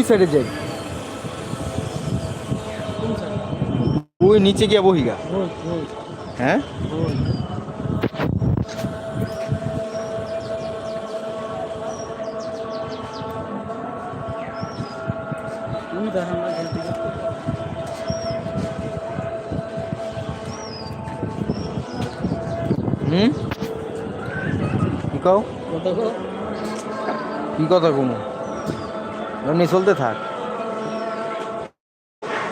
ওই সাইডে যাই। ওই নিচে গিয়া বহিগা হ্যাঁ। হুম? কি কও। কি কথা কমু? এমনি চলতে থাক।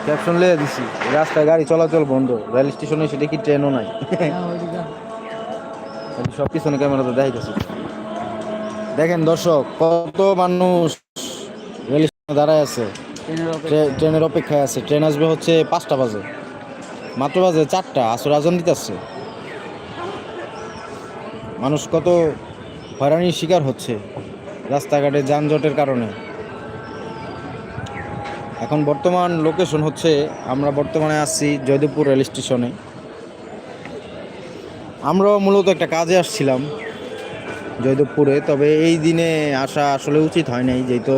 ক্যাপশন লিয়ে দিছি রাস্তায় গাড়ি চলাচল বন্ধ রেল স্টেশনে সেটা কি ট্রেনও নাই। সব পিছনে ক্যামেরাতে দেখাইতেছি। দেখেন দর্শক কত মানুষ রেল স্টেশনে দাঁড়ায় আছে। ট্রেনের অপেক্ষায়। আছে। ট্রেন আসবে হচ্ছে পাঁচটা বাজে। মাত্র বাজে চারটা আসর আজান দিতেছে। মানুষ কত হয়রানির শিকার হচ্ছে রাস্তাঘাটে যানজটের কারণে। এখন বর্তমান লোকেশন হচ্ছে, আমরা বর্তমানে আসছি জয়দেবপুর রেল স্টেশনে। আমরাও মূলত একটা কাজে আসছিলাম জয়দেবপুরে, তবে এই দিনে আসা আসলে উচিত হয় নাই, যেহেতু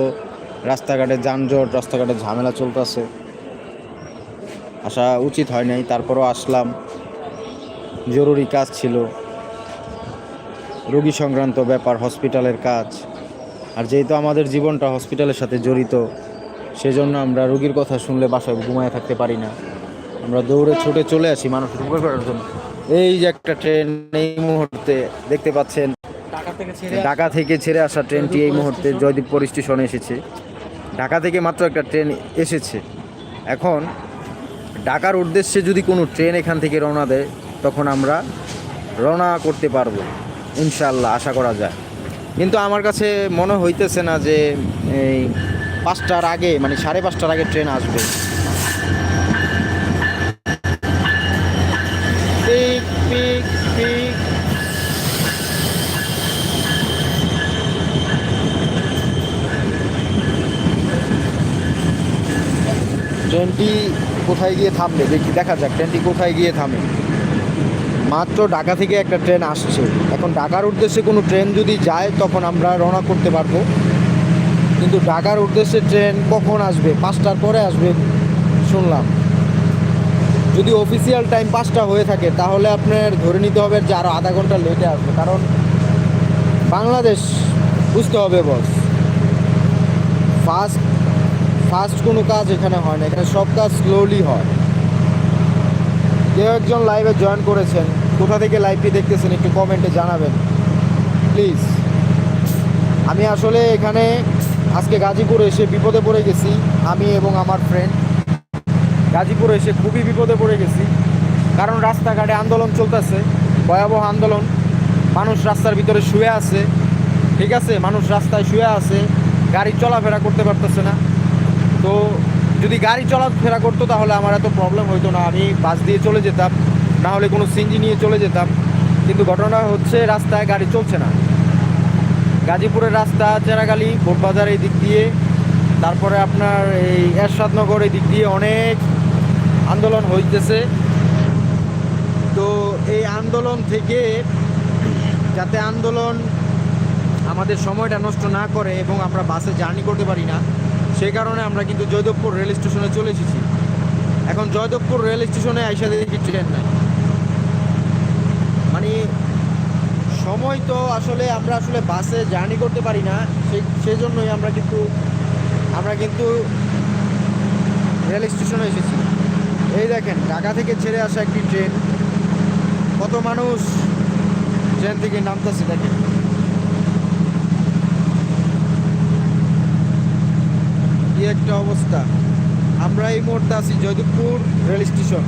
রাস্তাঘাটে যানজট, রাস্তাঘাটে ঝামেলা চলতেছে। আসা উচিত হয় নাই, তারপরও আসলাম। জরুরি কাজ ছিল। রোগী সংক্রান্ত ব্যাপার হসপিটালের কাজ। আর যেহেতু আমাদের জীবনটা হসপিটালের সাথে জড়িত সেজন্য আমরা রোগীর কথা শুনলে বাসায় ঘুমায় থাকতে পারি না। আমরা দৌড়ে ছুটে চলে আসি মানুষ উপকার করার জন্য। এই যে একটা ট্রেন এই মুহূর্তে দেখতে পাচ্ছেন ঢাকা থেকে ছেড়ে ঢাকা থেকে ছেড়ে আসা ট্রেনটি এই মুহূর্তে জয়দীপপুর স্টেশনে এসেছে। ঢাকা থেকে মাত্র একটা ট্রেন এসেছে। এখন ঢাকার উদ্দেশ্যে যদি কোনো ট্রেন এখান থেকে রওনা দেয় তখন আমরা রওনা করতে পারব। ইনশাল্লাহ আশা করা যায়। কিন্তু আমার কাছে মনে হইতেছে না যে এই পাঁচটার আগে মানে সাড়ে পাঁচটার আগে ট্রেন আসবে। পিক পিক পিক। ট্রেনটি কোথায় গিয়ে থামবে? দেখি দেখা যাক ট্রেনটি কোথায় গিয়ে থামে। মাত্র ঢাকা থেকে একটা ট্রেন আসছে। এখন ঢাকার উদ্দেশ্যে কোনো ট্রেন যদি যায় তখন আমরা রওনা করতে পারব। কিন্তু ঢাকার উদ্দেশ্যে ট্রেন কখন আসবে? পাঁচটার পরে আসবে, শুনলাম। যদি অফিসিয়াল টাইম পাঁচটা হয়ে থাকে, তাহলে আপনার ধরে নিতে হবে যে আরও আধা ঘণ্টা লেটে আসবে। কারণ বাংলাদেশ, বুঝতে হবে বস ফাস্ট ফাস্ট কোনো কাজ এখানে হয় না। এখানে সব কাজ স্লোলি হয়। কেউ একজন লাইভে জয়েন করেছেন, কোথা থেকে লাইভটি দেখতেছেন একটু কমেন্টে জানাবেন। প্লিজ আমি আসলে এখানে আজকে গাজীপুরে এসে বিপদে পড়ে গেছি, আমি এবং আমার ফ্রেন্ড গাজীপুরে এসে খুবই বিপদে পড়ে গেছি, কারণ রাস্তাঘাটে আন্দোলন চলতেছে, ভয়াবহ আন্দোলন। মানুষ রাস্তার ভিতরে শুয়ে আছে, ঠিক আছে? মানুষ রাস্তায় শুয়ে আছে, গাড়ি চলাফেরা করতে পারতেছে না। তো যদি গাড়ি চলাফেরা করতো তাহলে আমার এত প্রবলেম হইতো না, আমি বাস দিয়ে চলে যেতাম, না হলে কোনো সিনজি নিয়ে চলে যেতাম। কিন্তু ঘটনা হচ্ছে রাস্তায় গাড়ি চলছে না। গাজীপুরের রাস্তা, চেরাগালি, বোটবাজার এই দিক দিয়ে। তারপরে আপনার এই এরশাদনগর এই দিক দিয়ে অনেক আন্দোলন হইতেছে। তো এই আন্দোলন থেকে যাতে আন্দোলন আমাদের সময়টা নষ্ট না করে এবং আমরা বাসে জার্নি করতে পারি না, সে কারণে আমরা কিন্তু জয়দেবপুর রেল স্টেশনে চলে এসেছি। এখন জয়দেবপুর রেল স্টেশনে আইসা দেখি ট্রেন নাই। মানে সময় তো আসলে আমরা আসলে বাসে জার্নি করতে পারি না। সেই সেই জন্যই আমরা কিন্তু আমরা কিন্তু রেল স্টেশনে এসেছি। এই দেখেন, ঢাকা থেকে ছেড়ে আসা একটি ট্রেন। কত মানুষ ট্রেন থেকে নামতেছে, দেখেন। কি একটা অবস্থা। আমরা এই মুহূর্তে আছি জয়দেবপুর রেল স্টেশন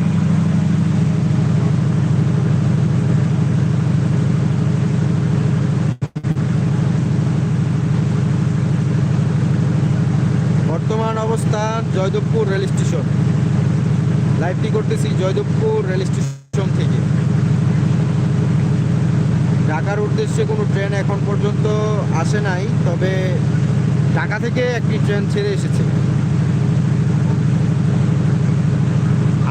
বর্তমান অবস্থান জয়দেবপুর রেল স্টেশন। লাইভটি করতেছি জয়দেবপুর রেল স্টেশন থেকে। ঢাকার উদ্দেশ্যে কোনো ট্রেন এখন পর্যন্ত আসে নাই, তবে ঢাকা থেকে একটি ট্রেন ছেড়ে এসেছে।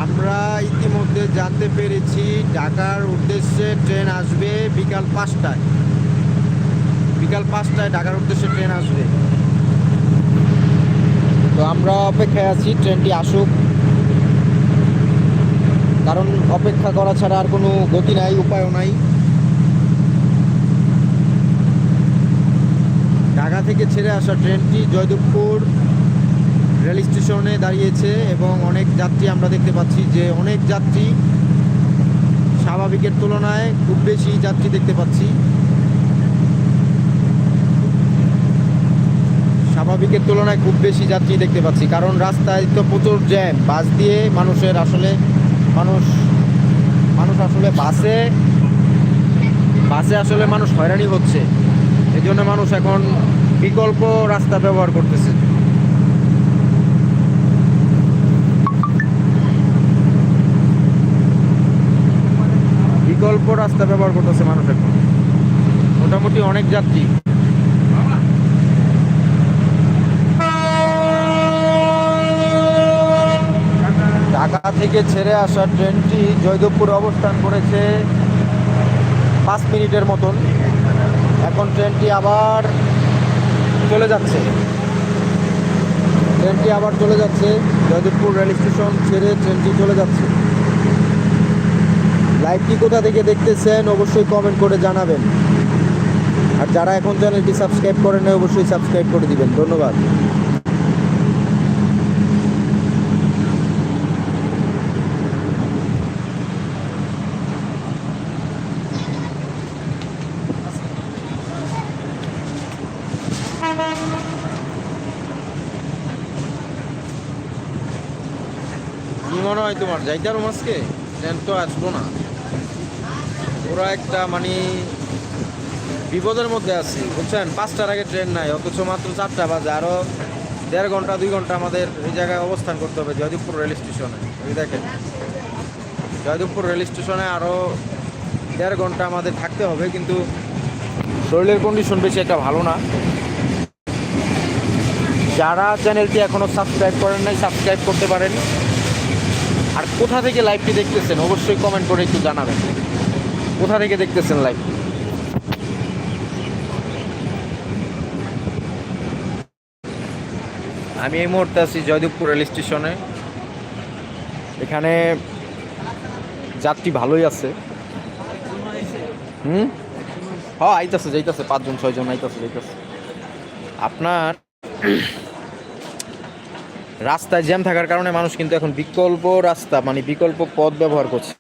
আমরা ইতিমধ্যে জানতে পেরেছি ঢাকার উদ্দেশ্যে ট্রেন আসবে বিকাল পাঁচটায়। বিকাল পাঁচটায় ঢাকার উদ্দেশ্যে ট্রেন আসবে। তো আমরা অপেক্ষায় আছি, ট্রেনটি আসুক। কারণ অপেক্ষা করা ছাড়া আর কোনো গতি নাই, উপায়ও নাই। ঢাকা থেকে ছেড়ে আসা ট্রেনটি জয়দেবপুর রেল স্টেশনে দাঁড়িয়েছে এবং অনেক যাত্রী আমরা দেখতে পাচ্ছি যে অনেক যাত্রী স্বাভাবিকের তুলনায় খুব বেশি যাত্রী দেখতে পাচ্ছি। স্বাভাবিকের তুলনায় খুব বেশি যাত্রী দেখতে পাচ্ছি। কারণ রাস্তায় তো প্রচুর জ্যাম। বাস দিয়ে মানুষের আসলে, মানুষ মানুষ আসলে বাসে বাসে আসলে মানুষ হয়রানি হচ্ছে। এই জন্য মানুষ এখন বিকল্প রাস্তা ব্যবহার করতেছে। বিকল্প রাস্তা ব্যবহার করতেছে মানুষ এখন। মোটামুটি অনেক যাত্রী। ঢাকা থেকে ছেড়ে আসা ট্রেনটি জয়দেবপুরে অবস্থান করেছে পাঁচ মিনিটের মতন। এখন ট্রেনটি আবার চলে যাচ্ছে। ট্রেনটি আবার চলে যাচ্ছে। জয়দেবপুর রেল স্টেশন ছেড়ে ট্রেনটি চলে যাচ্ছে। লাইভটি কোথা থেকে দেখতেছেন অবশ্যই কমেন্ট করে জানাবেন। আর যারা এখন চ্যানেলটি সাবস্ক্রাইব করেন অবশ্যই সাবস্ক্রাইব করে দিবেন। ধন্যবাদ কি মনে হয় তোমার? যাইতে পারো আজকে ট্রেন তো আসব না। ওরা একটা মানে বিপদের মধ্যে আছি, বুঝছেন? পাঁচটার আগে ট্রেন নাই, অথচ মাত্র চারটা বাজে আরও দেড় ঘণ্টা, দুই ঘণ্টা আমাদের এই জায়গায় অবস্থান করতে হবে, জয়দেবপুর রেল স্টেশনে। এই দেখেন। জয়দেবপুর রেল স্টেশনে আরও দেড় ঘণ্টা আমাদের থাকতে হবে, কিন্তু শরীরের কন্ডিশন বেশি একটা ভালো না। যারা চ্যানেলটি এখনও সাবস্ক্রাইব করেন নাই সাবস্ক্রাইব করতে পারেন। আর কোথা থেকে লাইভটি দেখতেছেন? অবশ্যই কমেন্ট করে একটু জানাবেন। কোথা থেকে দেখতেছেন লাইভ আমি এই মুহূর্তে আছি জয়দেবপুর রেল স্টেশনে। এখানে যাত্রী ভালোই আছে। হুম? হ্যাঁ আইতাছে, যাইতাছে, পাঁচজন, ছয়জন আইতাছে, যাইতাছে। আপনার রাস্তায় জ্যাম থাকার কারণে মানুষ কিন্তু এখন বিকল্প রাস্তা মানে বিকল্প পথ ব্যবহার করছে।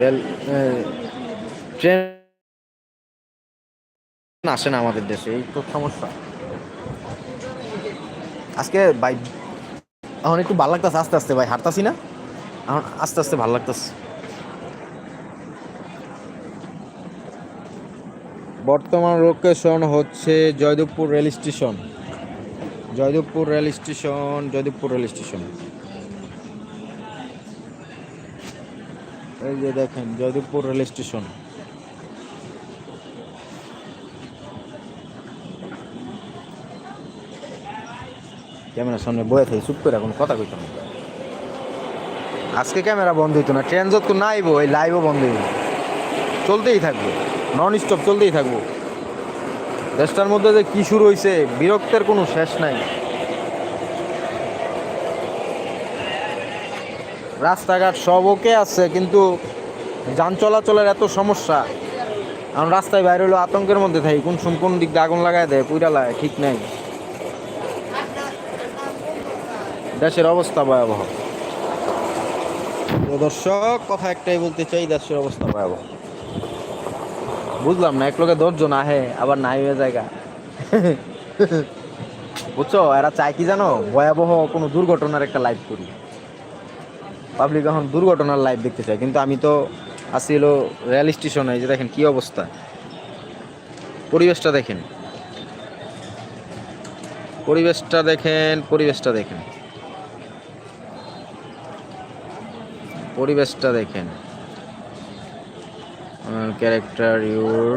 রেল ট্রেন আসে না আমাদের দেশে, এই তো সমস্যা। আজকে ভাই, এখন একটু ভালো লাগতেছে, আস্তে আস্তে ভাই, হাঁটতাছি না? এখন আস্তে আস্তে ভালো লাগতেছে। বর্তমান লোকেশন হচ্ছে Joydebpur rail station. Joydebpur rail station, Joydebpur rail station. এই যে দেখেন, জয়দেবপুর রেল স্টেশন। ক্যামেরার সামনে বয়ে থাকি, চুপ করে এখন কথা কইতাম। আজকে ক্যামেরা বন্ধ হইতো না, ট্রেন যত না আইবো, এই লাইভও বন্ধ হইব। চলতেই থাকব নন স্টপ চলতেই থাকব। দেশটার মধ্যে যে কি শুরু হয়েছে বিরক্তের কোনো শেষ নাই। রাস্তাঘাট সব ওকে আছে, কিন্তু যান চলাচলের এত সমস্যা। এখন রাস্তায় বাইরে হলো আতঙ্কের মধ্যে থাকি, কোন কোন দিক দিয়ে আগুন লাগায় দেয়, পুইরা লাগায়, ঠিক নাই। দেশের অবস্থা ভয়াবহ। দর্শক, কথা একটাই বলতে চাই, দেশের অবস্থা ভয়াবহ। বুঝলাম না, এক লোকে দশজন আহে আবার নাই হয়ে জায়গা। বুঝছ, এরা চায় কি জানো? ভয়াবহ কোনো দুর্ঘটনার একটা লাইভ করি। পাবলিক এখন দুর্ঘটনার লাইভ দেখতে চায়, কিন্তু আমি তো আসি রেল স্টেশনে যে দেখেন কি অবস্থা। পরিবেশটা দেখেন। পরিবেশটা দেখেন পরিবেশটা দেখেন। পরিবেশটা দেখেন। Character your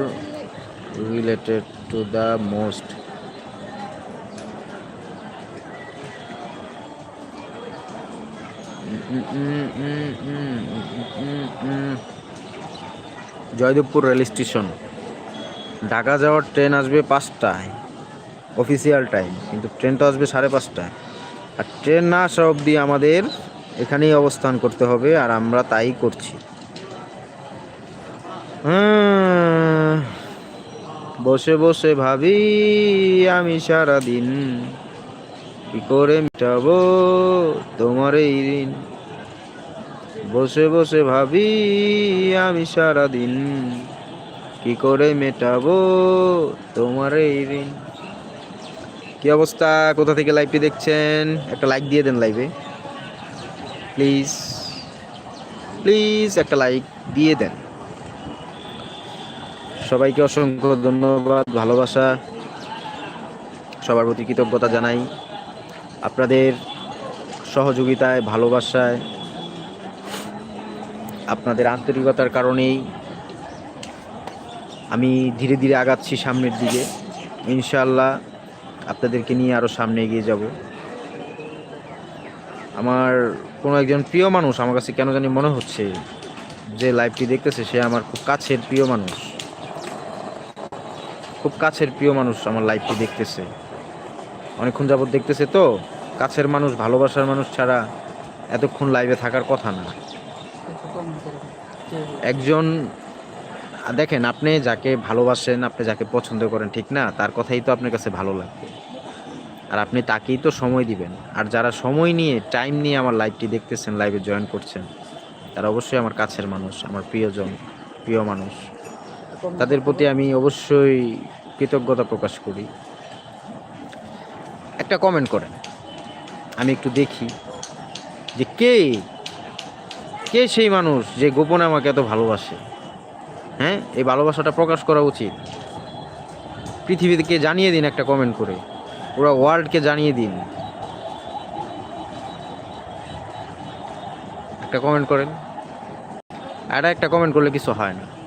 related to the most Joydebpur rail station Dhaka যাওয়ার ট্রেন আসবে পাঁচটায় অফিসিয়াল টাইম কিন্তু ট্রেনটা আসবে সাড়ে পাঁচটায়। আর ট্রেন না আসা অবধি আমাদের এখানেই অবস্থান করতে হবে, আর আমরা তাই করছি। বসে বসে ভাবি আমি সারা দিন কি করে মিটাবো তোমার এই ঋণ। বসে বসে ভাবি আমি সারা দিন কি করে মেটাবো তোমার এই ঋণ। কি অবস্থা? কোথা থেকে লাইভটি দেখছেন? একটা লাইক দিয়ে দেন লাইভে প্লিজ প্লিজ একটা লাইক দিয়ে দেন। সবাইকে অসংখ্য ধন্যবাদ, ভালোবাসা। সবার প্রতি কৃতজ্ঞতা জানাই। আপনাদের সহযোগিতায়, ভালোবাসায়, আপনাদের আন্তরিকতার কারণেই আমি ধীরে ধীরে আগাচ্ছি সামনের দিকে। ইনশাল্লাহ আপনাদেরকে নিয়ে আরও সামনে এগিয়ে যাব। আমার কোনো একজন প্রিয় মানুষ আমার কাছে কেন জানি মনে হচ্ছে, যে লাইভটি দেখতেছে, সে আমার খুব কাছের প্রিয় মানুষ। খুব কাছের প্রিয় মানুষ আমার লাইভটি দেখতেছে। অনেকক্ষণ যাবৎ দেখতেছে তো, কাছের মানুষ, ভালোবাসার মানুষ ছাড়া এতক্ষণ লাইভে থাকার কথা না। একজন দেখেন, আপনি যাকে ভালোবাসেন, আপনি যাকে পছন্দ করেন, ঠিক না? তার কথাই তো আপনার কাছে ভালো লাগবে। আর আপনি তাকেই তো সময় দিবেন। আর যারা সময় নিয়ে টাইম নিয়ে আমার লাইভটি দেখতেছেন লাইভে জয়েন করছেন, তারা অবশ্যই আমার কাছের মানুষ, আমার প্রিয়জন, প্রিয় মানুষ। তাদের প্রতি আমি অবশ্যই কৃতজ্ঞতা প্রকাশ করি। একটা কমেন্ট করেন। আমি একটু দেখি যে কে কে সেই মানুষ যে গোপনে আমাকে এত ভালোবাসে? হ্যাঁ এই ভালোবাসাটা প্রকাশ করা উচিত। পৃথিবীকে জানিয়ে দিন একটা কমেন্ট করে। ওরা ওয়ার্ল্ডকে জানিয়ে দিন। একটা কমেন্ট করেন। আর একটা কমেন্ট করলে কিছু হয় না।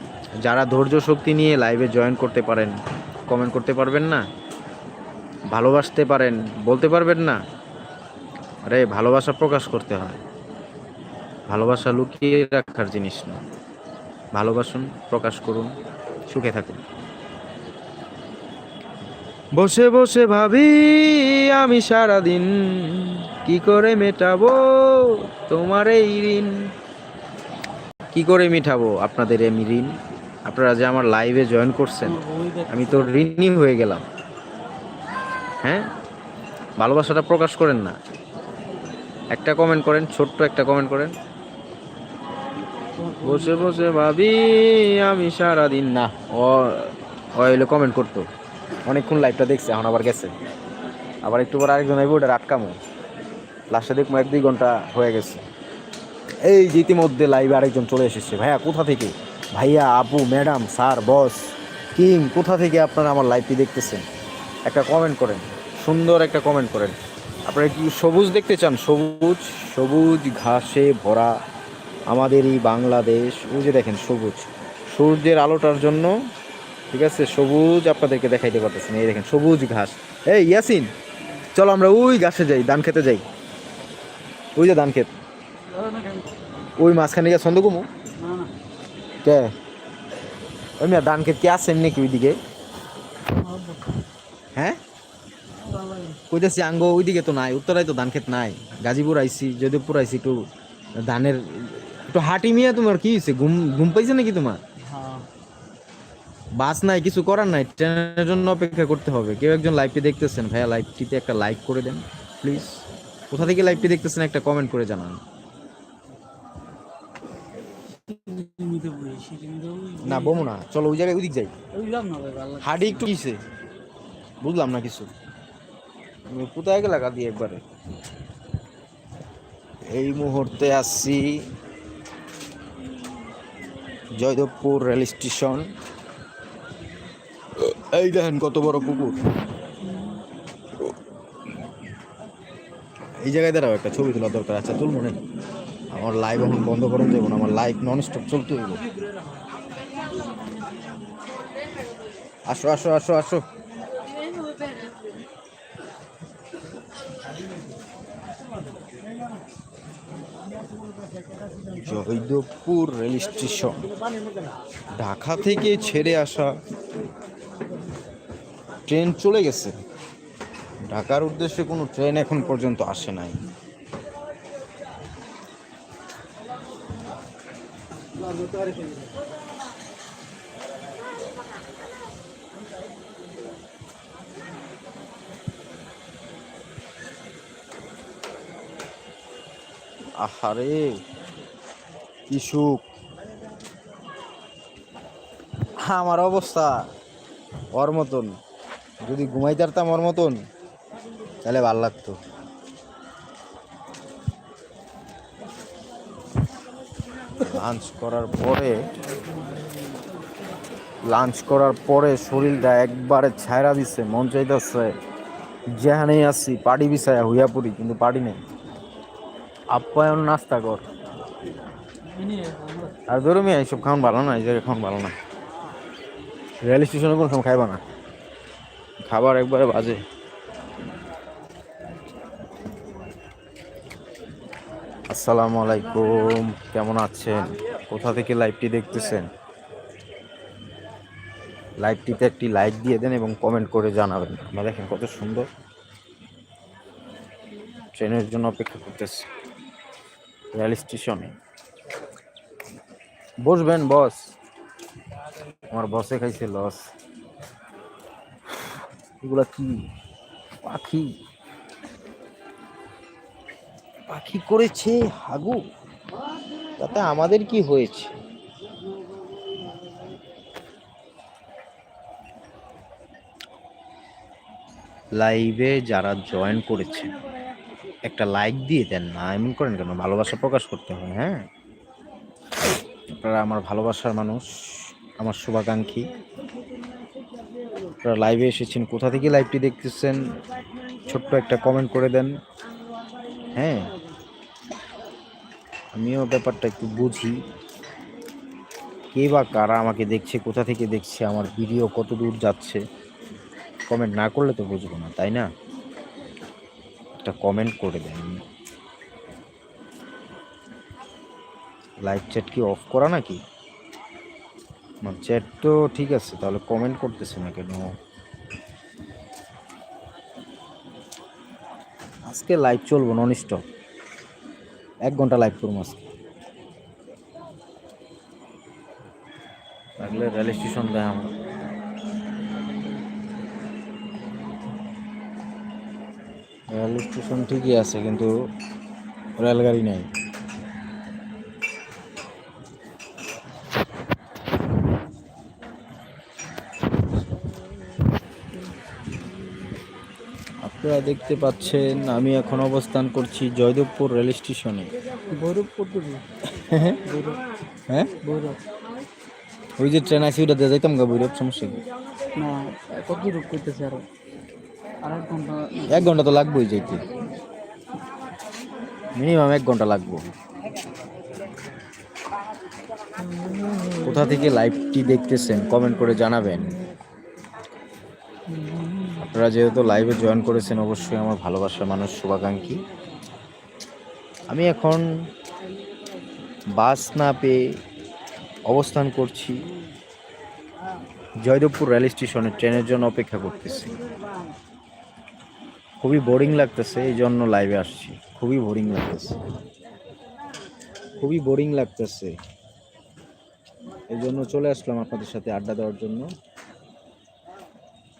যারা ধৈর্য শক্তি নিয়ে লাইভে জয়েন করতে পারেন কমেন্ট করতে পারবেন না, ভালোবাসতে পারেন, বলতে পারবেন না, আরে ভালোবাসা প্রকাশ করতে হয়। ভালোবাসা লুকিয়ে রাখার জিনিস না। ভালোবাসুন, প্রকাশ করুন, সুখে থাকুন। বসে বসে ভাবি, আমি সারা দিন কি করে মেটাবো তোমার এই ঋণ? কি করে মেটাবো আপনাদের এই ঋণ? আপনারা যে আমার লাইভে জয়েন করছেন, আমি তো ঋণই হয়ে গেলাম। হ্যাঁ? ভালোবাসাটা প্রকাশ করেন না। একটা কমেন্ট করেন, ছোট্ট একটা কমেন্ট করেন। বসে বসে ভাবি, আমি সারাদিন না। ও কমেন্ট করতো। অনেকক্ষণ লাইভটা দেখছে, এখন আবার গেছে। আবার একটু পর আরেকজন আইব ওটা আটকামো। লাস্টে দেখব এক দুই ঘণ্টা হয়ে গেছে। এই যে ইতিমধ্যে লাইভে আরেকজন চলে এসেছে। ভাইয়া, কোথা থেকে? ভাইয়া, আপু, ম্যাডাম, স্যার, বস, কিং, কোথা থেকে আপনারা আমার লাইভটি দেখতেছেন? একটা কমেন্ট করেন। সুন্দর একটা কমেন্ট করেন। আপনারা কি সবুজ দেখতে চান? সবুজ সবুজ ঘাসে ভরা আমাদের এই বাংলাদেশ। ওই যে দেখেন, সবুজ। সূর্যের আলোটার জন্য, ঠিক আছে, সবুজ আপনাদেরকে দেখাইতে পারতেছেন। এই দেখেন, সবুজ ঘাস। এই, ইয়াসিন, চলো আমরা ওই ঘাসে যাই, ধান খেতে যাই। ওই যে ধান ক্ষেত। ওই মাঝখানে গিয়ে ছন্দ কে? ওই কি আসেন নাকি ওইদিকে? হ্যাঁ? কইতেছি, আঙ্গ ওইদিকে তো নাই, উত্তরায় তো ধান নাই, গাজীপুর আইছি যদিপুর আইছি একটু ধানের, একটু হাঁটি মিয়া তোমার কি হয়েছে ঘুম ঘুম পাইছে নাকি তোমার? বাস নাই, কিছু করার নাই, ট্রেনের জন্য অপেক্ষা করতে হবে। কেউ একজন লাইভটি দেখতেছেন, ভাইয়া লাইভটিতে একটা লাইক করে দেন প্লিজ কোথা থেকে লাইভটি দেখতেছেন, একটা কমেন্ট করে জানান। না, বমু না। চলো, ওই জায়গায় ওইদিক যাই। হাডি একটু কিসে বুঝলাম না কিছু। কোথায় গেলা দিয়ে একবারে? এই মুহূর্তে আসছি জয়দেবপুর রেল স্টেশন। এই দেখেন কত বড় পুকুর। এই জায়গায় দাঁড়াও, একটা ছবি তোলা দরকার আচ্ছা তুল মনে আমার লাইভ এখন বন্ধ করেন যাব না, আমার লাইভ নন স্টপ চলতে হইব। আসো আসো আসো আসো। জয়দেবপুর রেল স্টেশন, ঢাকা থেকে ছেড়ে আসা ট্রেন চলে গেছে। ঢাকার উদ্দেশ্যে কোনো ট্রেন এখন পর্যন্ত আসে নাই। আহারে, কি সুখ। আমার অবস্থা ওর মতন। যদি ঘুমাই পারতাম ওর মতন, তাহলে ভালো লাগতো। লাঞ্চ করার পরে লাঞ্চ করার পরে শরীরটা একবারে ছায়রা দিচ্ছে মন চাইতেছে, যেখানেই আসছি পাটি বিছায়া হইয়া পড়ি, কিন্তু পাটি নেই। আপ্যায়ন নাস্তা কর। আর ধরো মিয়া, এইসব খাওয়ান ভালো না, এই জায়গায় খাওয়ান ভালো না। রেল স্টেশনে কোনো সময় খাইবা না। খাবার একবারে বাজে। আসসালামু আলাইকুম। কেমন আছেন? কোথা থেকে লাইভটি দেখতেছেন? লাইভটিতে একটি লাইক দিয়ে দেন এবং কমেন্ট করে জানাবেন। আমরা দেখেন কত সুন্দর ট্রেনের জন্য অপেক্ষা করতেছি। রেল স্টেশনে। বসবেন, বস। আমার বসে খাইছে লস। এগুলা কি? পাখি। পাখি করেছে হাগু? তাতে আমাদের কি হয়েছে? লাইভে যারা জয়েন করেছে, একটা লাইক দিয়ে দেন না, এমন করেন কেন? ভালোবাসা প্রকাশ করতে হয় হ্যাঁ? আপনারা আমার ভালোবাসার মানুষ, আমার শুভাকাঙ্ক্ষী। আপনারা লাইভে এসেছেন, কোথা থেকে লাইভটি দেখতেছেন? ছোট্ট একটা কমেন্ট করে দেন হ্যাঁ? আমিও ব্যাপারটা একটু বুঝি। কে বা কারা আমাকে দেখছে, কোথা থেকে দেখছে, আমার ভিডিও কত দূর যাচ্ছে কমেন্ট না করলে তো বুঝব না, তাই না? একটা কমেন্ট করে দেন। লাইভ চ্যাট কি অফ করা নাকি? আমার চ্যাট তো ঠিক আছে, তাহলে কমেন্ট করতেছে না কেন? আজকে লাইভ চলবো নন স্টপ এক ঘণ্টা লাইভ করব আজকে। লাগলে রেল স্টেশন দেয় আমরা। রেল স্টেশন ঠিকই আছে কিন্তু রেলগাড়ি নেই। আপনারা দেখতে পাচ্ছেন আমি এখন অবস্থান করছি জয়দেবপুর রেল স্টেশনে। ভৈরব। হ্যাঁ? ভৈরব। ওই যে ট্রেন আছে ওটা দিয়ে যাইতাম গা বৈরব সমস্যা কি? না কত দূর করতেছে আরও? আর এক ঘণ্টা এক ঘণ্টা তো লাগবেই যাইতে। মিনিমাম এক ঘণ্টা লাগবো। কোথা থেকে লাইভটি দেখতেছেন কমেন্ট করে জানাবেন। আপনারা যেহেতু লাইভে জয়েন করেছেন, অবশ্যই আমার ভালোবাসার মানুষ শুভাকাঙ্ক্ষী। আমি এখন বাস না পেয়ে অবস্থান করছি জয়দেবপুর রেল স্টেশনে ট্রেনের জন্য অপেক্ষা করতেছি। খুবই বোরিং লাগতেছে, এই জন্য লাইভে আসছি। খুবই বোরিং লাগতেছে। খুবই বোরিং লাগতেছে। এই জন্য চলে আসলাম আপনাদের সাথে আড্ডা দেওয়ার জন্য।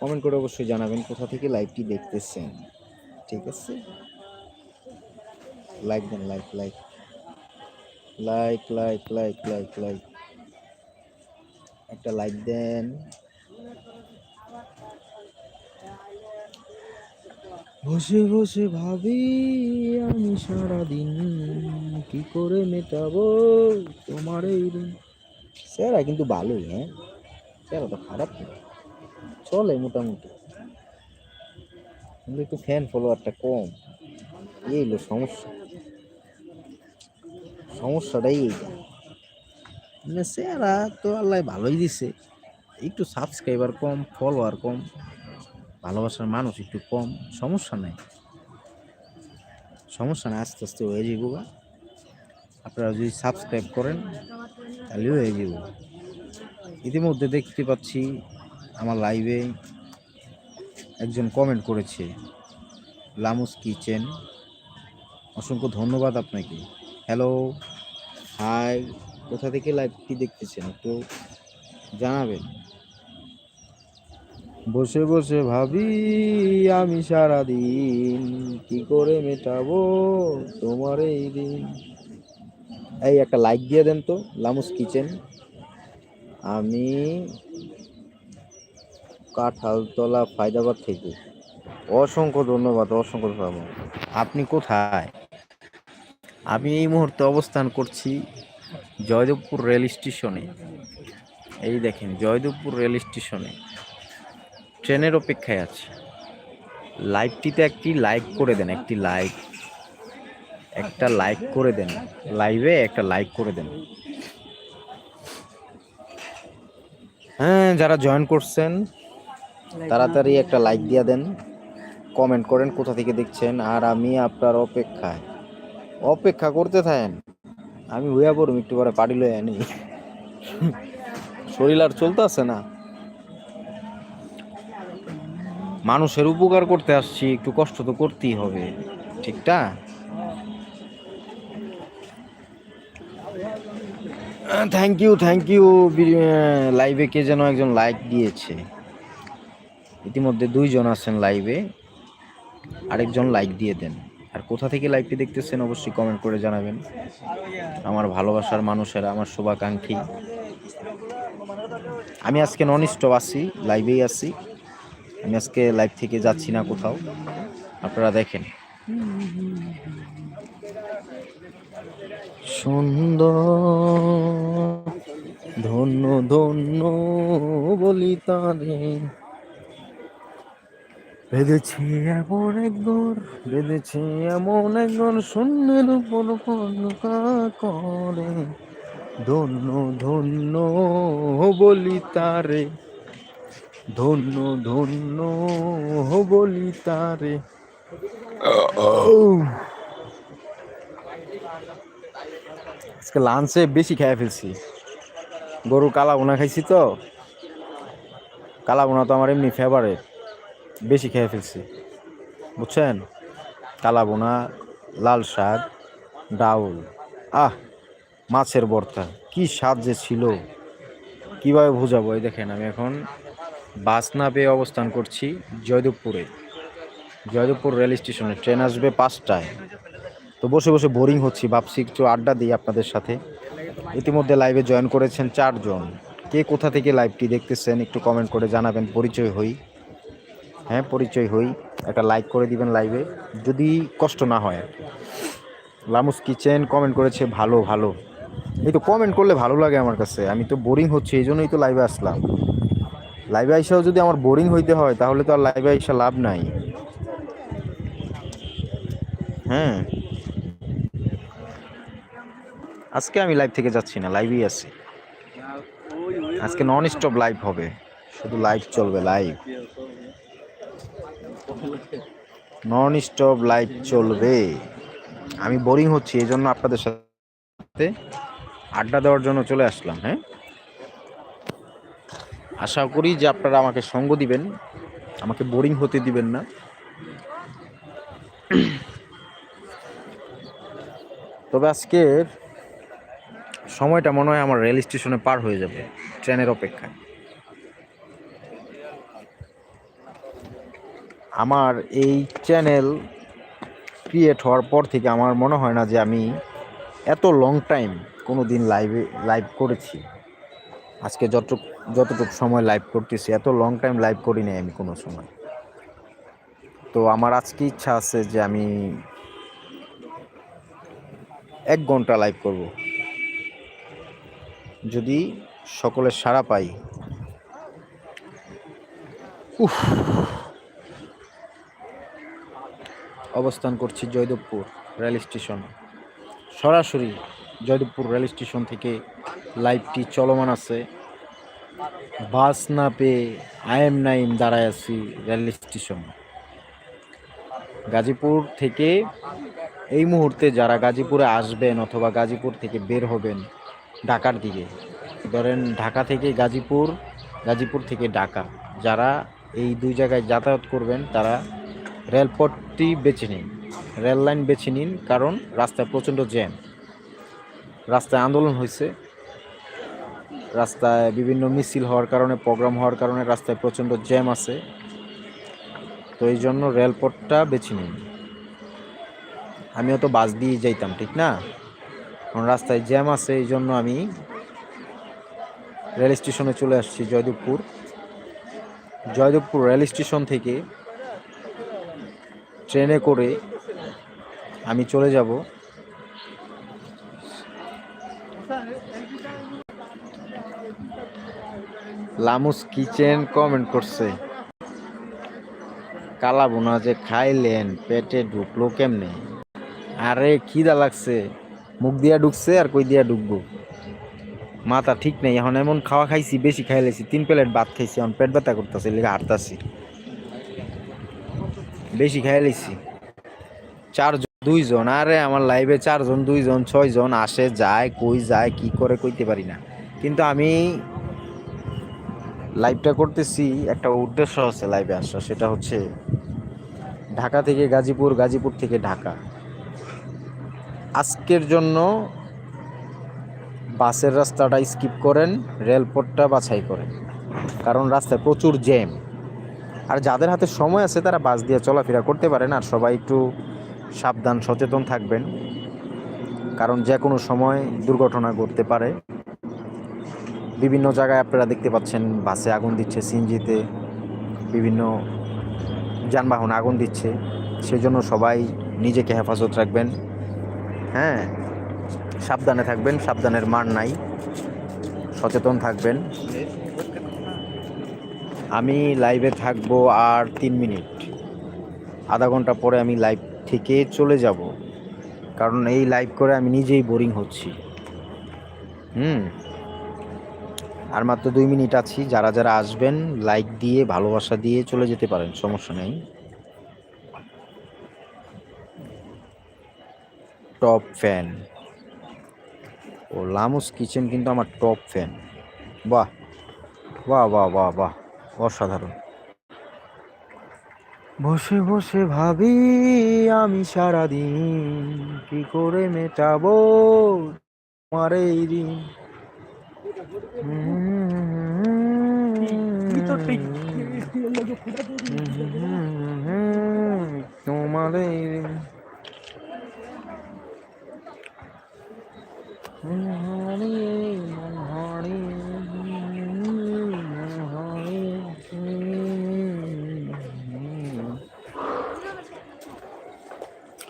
কমেন্ট করে অবশ্যই জানাবেন কোথা থেকে লাইভটি দেখতেছেন। ঠিক আছে? লাইক দেন like like like like like like like একটা লাইক দেন। বসে বসে ভাবি, আমি সারাদিন কি করে মেটাবো তোমার এই স্যারা, কিন্তু ভালোই হ্যাঁ? স্যারা তো খারাপ না চলে মোটামুটি। কিন্তু একটু ফ্যান ফলোয়ারটা কম। এই হলো সমস্যা। সমস্যাটাই এইটা। মানে স্যারা তো আল্লাহ ভালোই দিছে। একটু সাবস্ক্রাইবার কম ফলোয়ার কম, ভালোবাসার মানুষ একটু কম, সমস্যা নাই। সমস্যা নাই, আস্তে আস্তে হয়ে যাব গা। আপনারা যদি সাবস্ক্রাইব করেন তাহলে হয়ে যাব ইতিমধ্যে দেখতে পাচ্ছি আমার লাইভে একজন কমেন্ট করেছে, লামুস কিচেন। অসংখ্য ধন্যবাদ আপনাকে। হ্যালো হাই কোথা থেকে লাইভটি দেখতেছেন একটু জানাবেন। বসে বসে ভাবি, আমি সারা দিন কি করে মেটাবো তোমার এই দিন? এই একটা লাইক দিয়ে দেন তো, লামুস কিচেন। আমি কাঁঠালতলা, ফায়দাবাদ থেকে। অসংখ্য ধন্যবাদ অসংখ্য ধন্যবাদ। আপনি কোথায়? আমি এই মুহূর্তে অবস্থান করছি জয়দেবপুর রেল স্টেশনে। এই দেখেন, জয়দেবপুর রেল স্টেশনে। ট্রেনের অপেক্ষায় আছে। লাইভটিতে একটি লাইক করে দেন, একটি লাইক। একটা লাইক করে দেন। লাইভে একটা লাইক করে দেন। হ্যাঁ যারা জয়েন করছেন তাড়াতাড়ি একটা লাইক দিয়ে দেন কমেন্ট করেন কোথা থেকে দেখছেন আর আমি আপনার অপেক্ষায়। অপেক্ষা করতে থাকেন। আমি হইয়া পড়ুম একটু পরে পাটি লই আনি। শরীর আর চলতে চলতেছে না। মানুষের উপকার করতে আসছি একটু কষ্ট তো করতেই হবে। ঠিকটা থ্যাংক ইউ থ্যাংক ইউ লাইভে কে যেন একজন লাইক দিয়েছে। ইতিমধ্যে দুইজন আছেন লাইভে আরেকজন লাইক দিয়ে দেন। আর কোথা থেকে লাইভটি দেখতেছেন অবশ্যই কমেন্ট করে জানাবেন। আমার ভালোবাসার মানুষেরা, আমার শুভাকাঙ্ক্ষী। আমি আজকে নন স্টপ আছি লাইভেই আছি। আমি আজকে লাইভ থেকে যাচ্ছি না কোথাও। আপনারা দেখেন। সুন্দর, ধন্য ধন্য বলি তারে। বেঁধেছে এমন একদর বেঁধেছি এমন একদর শূন্যের উপর করে ধন্য ধন্য বলি তারে, ধন্য ধন্য বলি তারে। আজকে লাঞ্চে বেশি খেয়ে ফেলছি। গরু কালা বোনা খাইছি তো। কালা বোনা তো আমার এমনি ফেভারেট বেশি খেয়ে ফেলছি। বুঝছেন? কালা বোনা লাল শাক, ডাউল। আহ, মাছের ভর্তা কি স্বাদ যে ছিল। কীভাবে বোঝাবো? এই দেখেন, আমি এখন বাস না পেয়ে অবস্থান করছি জয়দেবপুরে। জয়দেবপুর রেল স্টেশনে। ট্রেন আসবে পাঁচটায়। তো বসে বসে বোরিং হচ্ছি, ভাবছি একটু আড্ডা দিই আপনাদের সাথে। ইতিমধ্যে লাইভে জয়েন করেছেন চারজন। কে কোথা থেকে লাইভটি দেখতেছেন, একটু কমেন্ট করে জানাবেন, পরিচয় হই। হ্যাঁ পরিচয় হই। একটা লাইক করে দিবেন লাইভে যদি কষ্ট না হয় আর কি। লামুস কিচেন কমেন্ট করেছে, ভালো ভালো। এই তো কমেন্ট করলে ভালো লাগে আমার কাছে। আমি তো বোরিং হচ্ছে, এই জন্যই তো লাইভে আসলাম। লাইভে আইসাও যদি আমার বোরিং হইতে হয়, তাহলে তো আর লাইভে আইসা লাভ নাই। হ্যাঁ। আজকে আমি লাইভ থেকে যাচ্ছি না লাইভেই আছি। আজকে নন স্টপ লাইভ হবে। শুধু লাইভ চলবে লাইভ নন স্টপ লাইভ চলবে। আমি বোরিং হচ্ছি এই জন্য আপনাদের সাথে আড্ডা দেওয়ার জন্য চলে আসলাম হ্যাঁ? আশা করি যে আপনারা আমাকে সঙ্গ দিবেন, আমাকে বোরিং হতে দিবেন না। তবে আজকের সময়টা মনে হয় আমার রেল স্টেশনে পার হয়ে যাবে, ট্রেনের অপেক্ষায়। আমার এই চ্যানেল ক্রিয়েট হওয়ার পর থেকে আমার মনে হয় না যে আমি এত লং টাইম কোনো দিন লাইভে লাইভ করেছি। আজকে যতটুক, যতটুকু সময় লাইভ করতেছি, এত লং টাইম লাইভ করি নাই আমি কোনো সময়। তো আমার আজকে ইচ্ছা আছে যে আমি এক ঘণ্টা লাইভ করব। যদি সকলে সাড়া পাই, উফ অবস্থান করছি জয়দেবপুর রেল স্টেশন। সরাসরি জয়দেবপুর রেল স্টেশন থেকে লাইভটি চলমান আছে। বাস না পেয়ে আইএম নাইম দাঁড়ায় আছি রেল স্টেশন। গাজীপুর থেকে এই মুহূর্তে যারা গাজীপুরে আসবেন অথবা গাজীপুর থেকে বের হবেন ঢাকার দিকে, ধরেন ঢাকা থেকে গাজীপুর গাজীপুর থেকে ঢাকা, যারা এই দুই জায়গায় যাতায়াত করবেন তারা রেলপথটি বেছে নিন। রেল লাইন বেছে নিন কারণ রাস্তায় প্রচণ্ড জ্যাম। রাস্তায় আন্দোলন হয়েছে। রাস্তায় বিভিন্ন মিছিল হওয়ার কারণে, প্রোগ্রাম হওয়ার কারণে রাস্তায় প্রচণ্ড জ্যাম আছে। তো এই জন্য রেলপথটা বেছে নিন। আমিও তো বাস দিয়ে যাইতাম, ঠিক না? কারণ রাস্তায় জ্যাম আছে, এই জন্য আমি রেল স্টেশনে চলে আসছি জয়দেবপুর। জয়দেবপুর রেল স্টেশন থেকে ট্রেনে করে আমি চলে যাব। লামুস কিচেন কমেন্ট করছে, কালা বোনা যে খাইলেন, পেটে ঢুকলো কেমনে? আরে, খিদা লাগছে, মুখ দিয়া ঢুকছে আর কই দিয়া ঢুকবো? মাথা ঠিক নেই, এখন এমন খাওয়া খাইছি, বেশি খাইলেছি, তিন প্লেট ভাত খাইছি, এখন পেট ব্যথা করতেছে লেগে হাঁটতাছি। বেশি খাই লাইছি চারজন দুইজন আরে আমার লাইভে চারজন দুইজন ছয়জন আসে, যায়, কই যায়, কি করে কইতে পারি না। কিন্তু আমি লাইভটা করতেছি, একটা উদ্দেশ্য আছে লাইভে আসা সেটা হচ্ছে ঢাকা থেকে গাজীপুর গাজীপুর থেকে ঢাকা। আজকের জন্য বাসের রাস্তাটা স্কিপ করেন রেলপথটা বাছাই করেন। কারণ রাস্তায় প্রচুর জ্যাম আর যাদের হাতে সময় আছে তারা বাস দিয়ে চলাফেরা করতে পারেন আর সবাই একটু সাবধান, সচেতন থাকবেন। কারণ যে কোনো সময় দুর্ঘটনা ঘটতে পারে। বিভিন্ন জায়গায় আপনারা দেখতে পাচ্ছেন, বাসে আগুন দিচ্ছে সিনজিতে বিভিন্ন যানবাহন আগুন দিচ্ছে। সেজন্য সবাই নিজেকে হেফাজত রাখবেন। হ্যাঁ সাবধানে থাকবেন, সাবধানের মান নাই। সচেতন থাকবেন। আমি লাইভে থাকব আর তিন মিনিট আধা ঘণ্টা পরে আমি লাইভ থেকে চলে যাব। কারণ এই লাইভ করে আমি নিজেই বোরিং হচ্ছি। হুম। আর মাত্র দুই মিনিট আছি। যারা যারা আসবেন লাইক দিয়ে, ভালোবাসা দিয়ে চলে যেতে পারেন, সমস্যা নেই। টপ ফ্যান ও, লামুস কিচেন কিন্তু আমার টপ ফ্যান বাহ। বাহ বাহ বাহ বাহ। অসাধারণ। বসে বসে ভাবি আমি সারাদিন কি করে মেটাবো আমার এই দিন তোমার এই দিন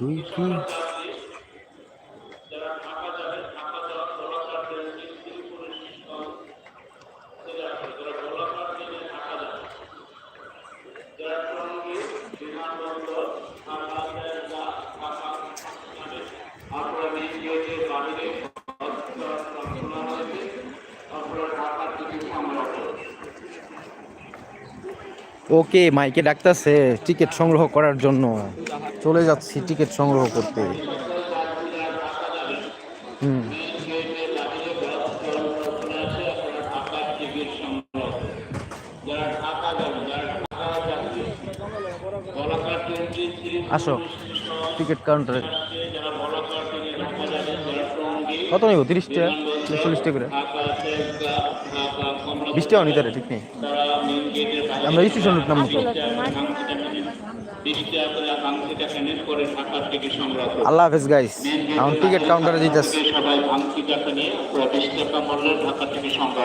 তুই কি ওকে মাইকে ডাকতেছে টিকিট সংগ্রহ করার জন্য। চলে যাচ্ছি টিকিট সংগ্রহ করতে। হুম। আসো টিকিট কাউন্টারে কত নেব? তিরিশ টাকা? চল্লিশ টাকা করে? বিশ টাকা নিতে ঠিক নেই। আমরা স্টেশন নামবো। তো আল্লাহ হাফিজ গাইস এখন টিকিট কাউন্টারে যেতেছি সবাই ভাঙতি টাকা নিয়ে বিশ টাকা মূল্যের ঢাকা থেকে সংগ্রহ